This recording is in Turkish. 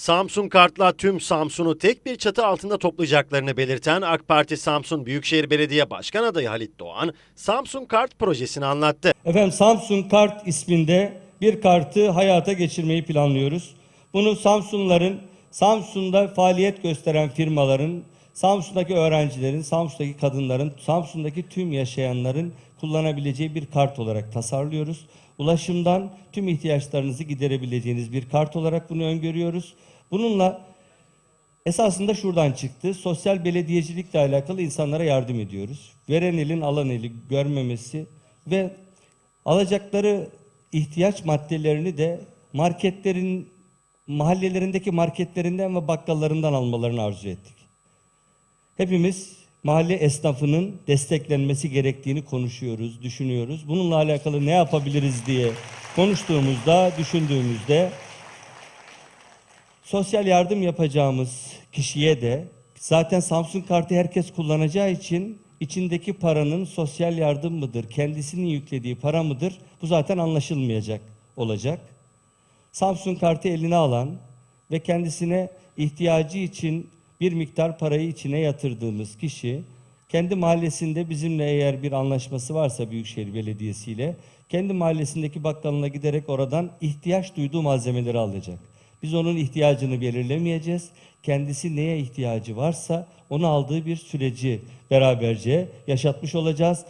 Samsun Kart'la tüm Samsun'u tek bir çatı altında toplayacaklarını belirten AK Parti Samsun Büyükşehir Belediye Başkan adayı Halit Doğan, Samsun Kart projesini anlattı. Efendim Samsung Kart isminde bir kartı hayata geçirmeyi planlıyoruz. Bunu Samsunların, Samsun'da faaliyet gösteren firmaların, Samsun'daki öğrencilerin, Samsun'daki kadınların, Samsun'daki tüm yaşayanların kullanabileceği bir kart olarak tasarlıyoruz. Ulaşımdan tüm ihtiyaçlarınızı giderebileceğiniz bir kart olarak bunu öngörüyoruz. Bununla Esasında şuradan çıktı. Sosyal belediyecilikle alakalı insanlara yardım ediyoruz. Veren elin alan eli görmemesi ve alacakları ihtiyaç maddelerini de marketlerin mahallelerindeki marketlerinden ve bakkallarından almalarını arzu ettik. Hepimiz mahalle esnafının desteklenmesi gerektiğini konuşuyoruz, düşünüyoruz. Bununla alakalı ne yapabiliriz diye konuştuğumuzda, düşündüğümüzde sosyal yardım yapacağımız kişiye de zaten Samsung kartı herkes kullanacağı için içindeki paranın sosyal yardım mıdır, kendisinin yüklediği para mıdır bu zaten anlaşılmayacak olacak. Samsung kartı eline alan ve kendisine ihtiyacı için bir miktar parayı içine yatırdığımız kişi kendi mahallesinde bizimle eğer bir anlaşması varsa Büyükşehir Belediyesi ile kendi mahallesindeki bakkalına giderek oradan ihtiyaç duyduğu malzemeleri alacak. Biz onun ihtiyacını belirlemeyeceğiz. Kendisi neye ihtiyacı varsa onu aldığı bir süreci beraberce yaşatmış olacağız.